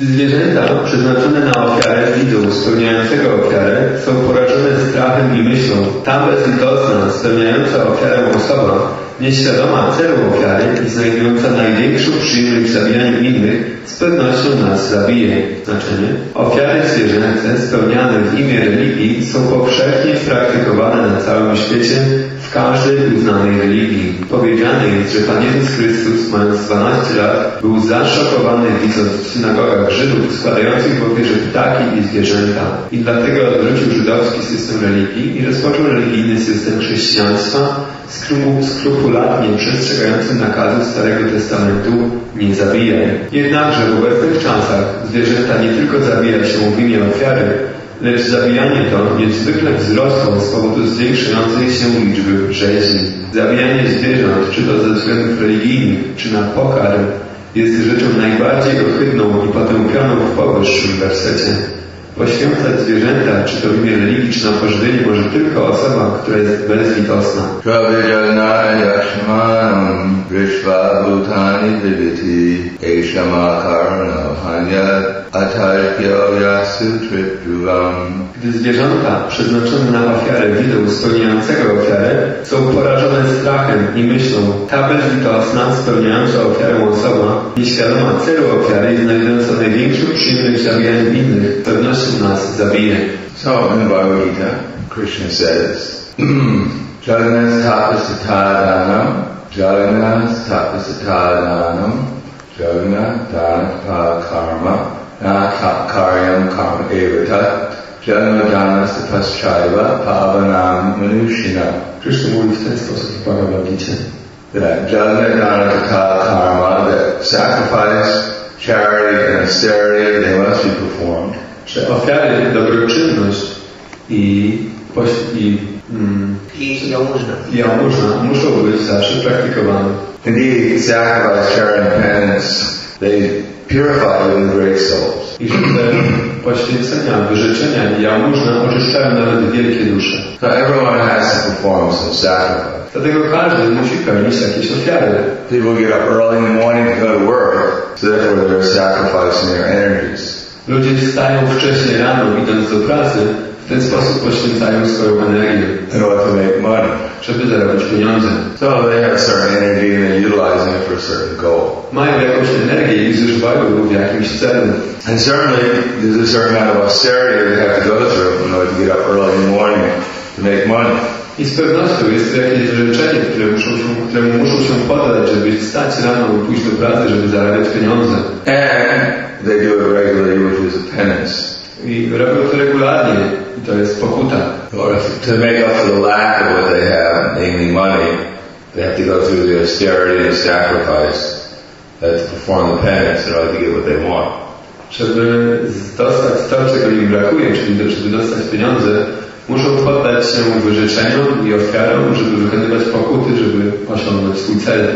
Zwierzęta przeznaczone na ofiarę widzą spełniającego ofiarę, są porażone strachem i myślą, ta bezlitosna, spełniająca ofiarę osoba, nieświadoma celu ofiary i znajdująca największą przyjemność w zabijaniu innych, z pewnością nas zabije. Znaczenie? Ofiary zwierzęce spełniane w imię religii są powszechnie praktykowane na całym świecie każdej uznanej religii. Powiedziane jest, że Pan Jezus Chrystus, mając 12 lat, był zaszokowany widząc w synagogach Żydów składających w ofierze ptaki i zwierzęta. I dlatego odwrócił żydowski system religii i rozpoczął religijny system chrześcijaństwa, skrupulatnie przestrzegający nakazu Starego Testamentu nie zabijaj. Jednakże w obecnych czasach zwierzęta nie tylko zabija się w imię ofiary, lecz zabijanie to niezwykle wzrosło z powodu zwiększającej się liczby rzeźni. Zabijanie zwierząt, czy to ze względów religijnych, czy na pokarm, jest rzeczą najbardziej ohydną i potępioną w powyższym wersecie. Poświęcać zwierzęta, czy to w imię religii, czy na pożywienie może tylko osoba, która jest bezlitosna. Gdy zwierzęta przeznaczone na ofiarę widzą spełniającego ofiarę, są porażone strachem i myślą, ta bezlitosna, spełniająca ofiarę osoba, nieświadoma celu ofiary i znajdująca największą przyjemność zabijaniu innych, pewnością nas zabije. So in the Bhagavad Gita, Krishna says, Jalanas tapasatadanam, jalanas tapasatadanam, jalana dana karma, na karyam karma evatat, jalana dana tapaschaiva pavanam manushina. Krishna mówi w ten sposób w Bhagavad Gita. That jalana dana karma, that sacrifice, charity and austerity, they must be performed. Że ofiary, dobroczynność i, i, mm, I jałmużna. i jałmużna muszą być zawsze praktykowane. Indeed, sacrifice, charity, and penance, they purify even great souls. I że te poświęcenia, wyrzeczenia i jałmużna oczyszczają nawet wielkie dusze. So everyone has to perform some sacrifice. Dlatego każdy musi pełnić jakieś ofiary. People get up early in the morning to go to work, so therefore they're sacrificing their energies. Ludzie wstają wcześnie rano, idąc do pracy, w ten sposób poświęcają swoją energię, in order to make money. żeby zarobić pieniądze. So they have certain energy and they're utilizing it for a certain goal. Mają jakąś energię i zużywają ją w jakimś celu. And certainly there's a certain amount of austerity they have to go through in order to get up early in the morning to make money. I z pewnością jest to jakieś wyrzeczenie, które muszą się, któremu muszą się poddać, żeby wstać rano i pójść do pracy, żeby zarabiać pieniądze. And they do it regularly, which is a penance. I robią to regularnie i to jest pokuta. To make up for the lack of what they have, namely money, they have to go through the austerity and sacrifice uh, to perform the penance in order to get what they want. Żeby dostać to, czego im brakuje, czyli żeby dostać pieniądze, muszą poddać się wyrzeczeniom i ofiarom, żeby wykonywać pokuty, żeby osiągnąć swój cel.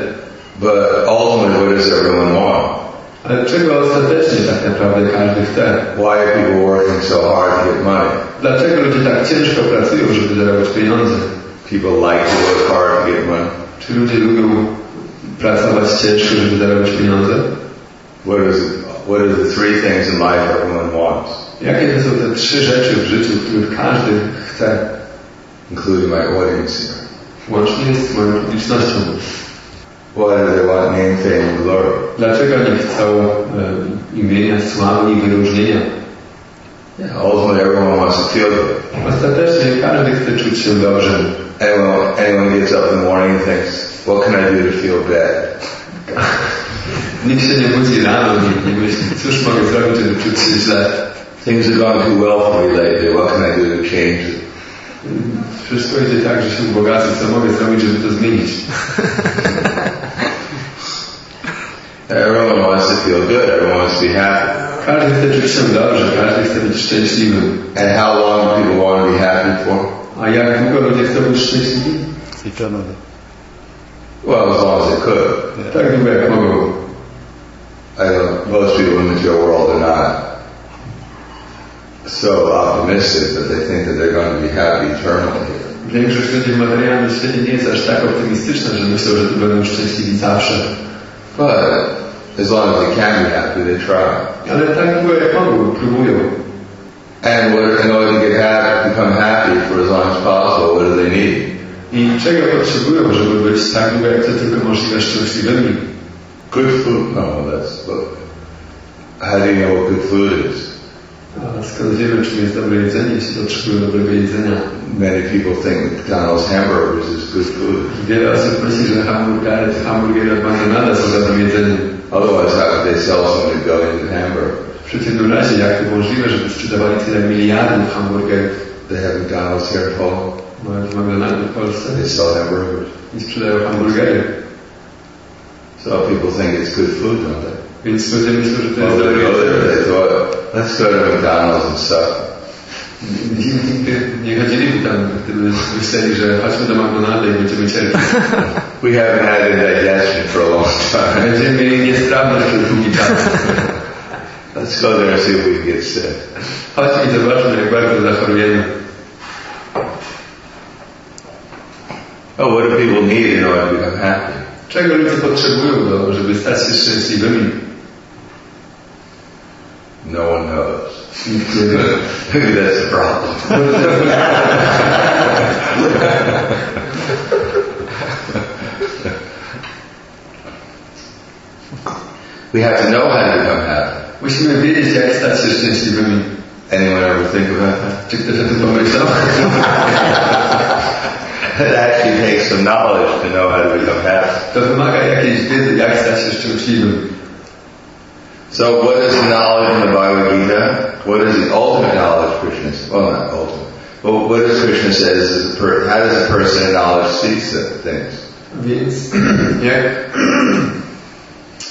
But ultimately, what does everyone want? Ale czego ostatecznie tak naprawdę każdy chce? Why are people working so hard to get money? Dlaczego ludzie tak ciężko pracują, żeby zarabiać pieniądze? People like to work hard to get money. Czy ludzie lubią pracować ciężko, żeby zarabiać pieniądze? What is what are the three things in life everyone wants, Jakie to są te trzy rzeczy w życiu, których każdy chce? including my audience here? Łącznie z moją publicznością. Dlaczego nie chcą imienia, sławy i wyróżnienia? Yeah, ultimately, everyone wants to feel good. Ostatecznie każdy chce czuć się dobrze. Anyone, anyone gets up in the morning and thinks, what can I do to feel bad? Nikt się nie budzi rano i nie myśli, cóż mogę zrobić, żeby czuć się źle. Things have gone too well for me lately. What can I do to change it? Wszystko idzie tak, że się ubogacę, co mogę zrobić, żeby to zmienić? Everyone wants to feel good. Everyone wants to be happy. Każdy chce czuć się dobrze, każdy chce być szczęśliwy. And how long do people want to be happy for? A jak długo ludzie chcą być szczęśliwi? Eternally. Well, as long as they could. Tak długo jak mogą. I know most people in the material world are not so optimistic that they think that they're going to be happy eternally. Większość ludzi w materialnym świecie nie jest aż tak optymistyczna, że myślą, że to będą szczęśliwi zawsze. But As long as they can be happy, they try. Ale tak długo jak mogą, próbują. And what, in order to get happy, become happy for as long as possible, what do they need? I czego potrzebują, żeby być tak długo jak to tylko możliwe szczęśliwymi? Good food? No, that's, but how do you know what good food is? Skąd wiemy, czym jest dobre jedzenie, jeśli potrzebują dobrego jedzenia? Many people think McDonald's hamburgers is good food. Wiele osób myśli, że hamburgery, hamburgery od McDonalda są dobrym jedzeniem. Otherwise, how could they sell so many billions of hamburgers? W przeciwnym razie, jak to możliwe, żeby sprzedawali tyle miliardów hamburgerów? They have McDonald's here in Poland. Mają w McDonaldzie w Polsce They sell hamburgers. i sprzedają hamburgery. So people think it's good food, don't they? Więc ludzie myślą, że to jest dobre jedzenie. Let's go to McDonald's and stuff. Nigdy nie chodziliby tam, gdyby myśleli, że chodźmy do McDonalda i będziemy cierpieć. We haven't had indigestion for a long time. Będziemy mieli niestrawność przez długi czas. Let's go there and see if we can get sick. Chodźmy i zobaczmy, jak bardzo zachorujemy. Oh, what do people need in order to become happy? Czego ludzie potrzebują, do, żeby stać się szczęśliwymi? No one knows. Maybe that's the problem. we have to know how to become happy. Musimy wiedzieć, jak stać się szczęśliwymi. Anyone ever think about that? Czy ktoś o tym pomyślał? It actually takes some knowledge to know how to become happy. To wymaga jakiejś wiedzy, jak stać się szczęśliwym. So what is the knowledge in the Bhagavad Gita? What is the ultimate knowledge Krishna says? Well, not ultimate. But what does Krishna says is a per, how does a person in knowledge see th- things? Więc jak...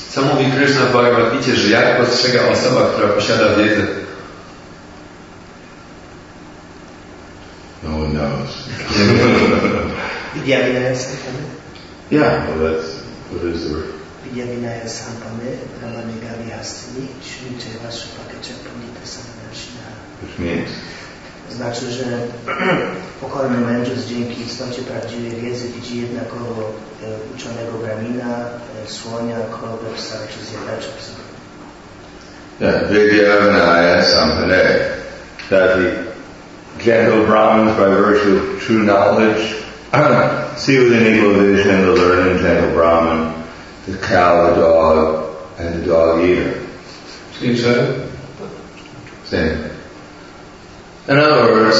Co mówi Krishna w Bhagavad Gita, że jak postrzega osoba, która posiada wiedzę? No one knows. Vidyavinaya Sampane, yeah, well that's, what is the word? Vidyavinaya Sampane, Ramanegari Hastini, Shunite Vashupakacha Pandita Samanashina. To znaczy, że pokorny mędrzec dzięki istocie prawdziwej wiedzy widzi jednakowo uczonego Brahmina, e, słonia, krowę, psa czy zjadacza psa. yeah, Vidyavanaya Sampane. That the gentle Brahmins by virtue of true knowledge see with an equal vision the learned gentle Brahmin, the cow, the dog, and the dog eater. Czyli, że Same. In other words,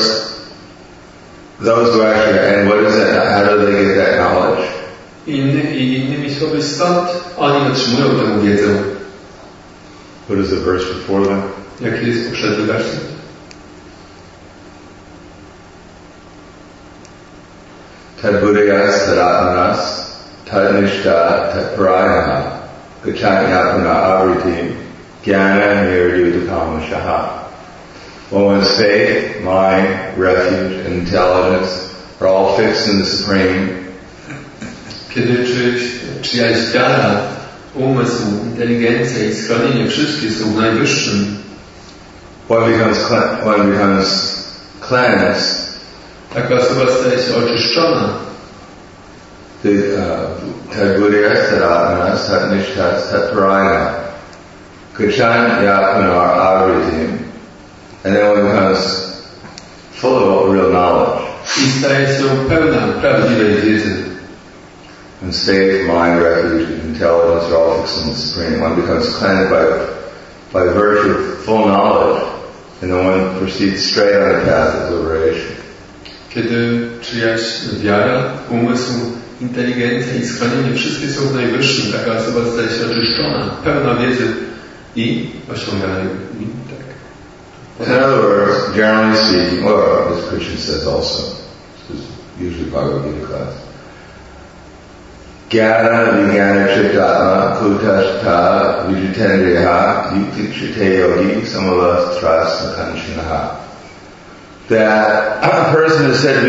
those who actually, and what is that, how do they get that knowledge? inny, i innymi słowy stąd oni otrzymują tę wiedzę. What is the verse before them? Jaki jest poprzedni werset? Tad buddhayas tad nishta, gachanyatmana avriti, jnana nirdudakama shaha. When one's faith, mind, refuge, and intelligence are all fixed in the Supreme, Kiedy czyjaś wiara, umysł, inteligencja i schronienie wszystkie są najwyższym, one becomes, one becomes cleansed taka osoba staje się oczyszczona. The uh, tad buddhayas tadatmanas, tad nishtas, tad parayana, gachanyatmana avriti, and then one becomes full of real knowledge. I staje się pełna prawdziwej wiedzy. And faith, mind, refuge, intelligence are all fixed in the Supreme. One becomes cleansed by, by virtue of full knowledge, and then one proceeds straight on the path of liberation. Kiedy czyjaś wiara, umysł, inteligencja i schronienie wszystkie są w najwyższym, taka osoba staje się oczyszczona, pełna wiedzy i osiąga tak. In other words, generally speaking, well, as Krishna says also, this is usually Bhagavad Gita class. That a person is said to be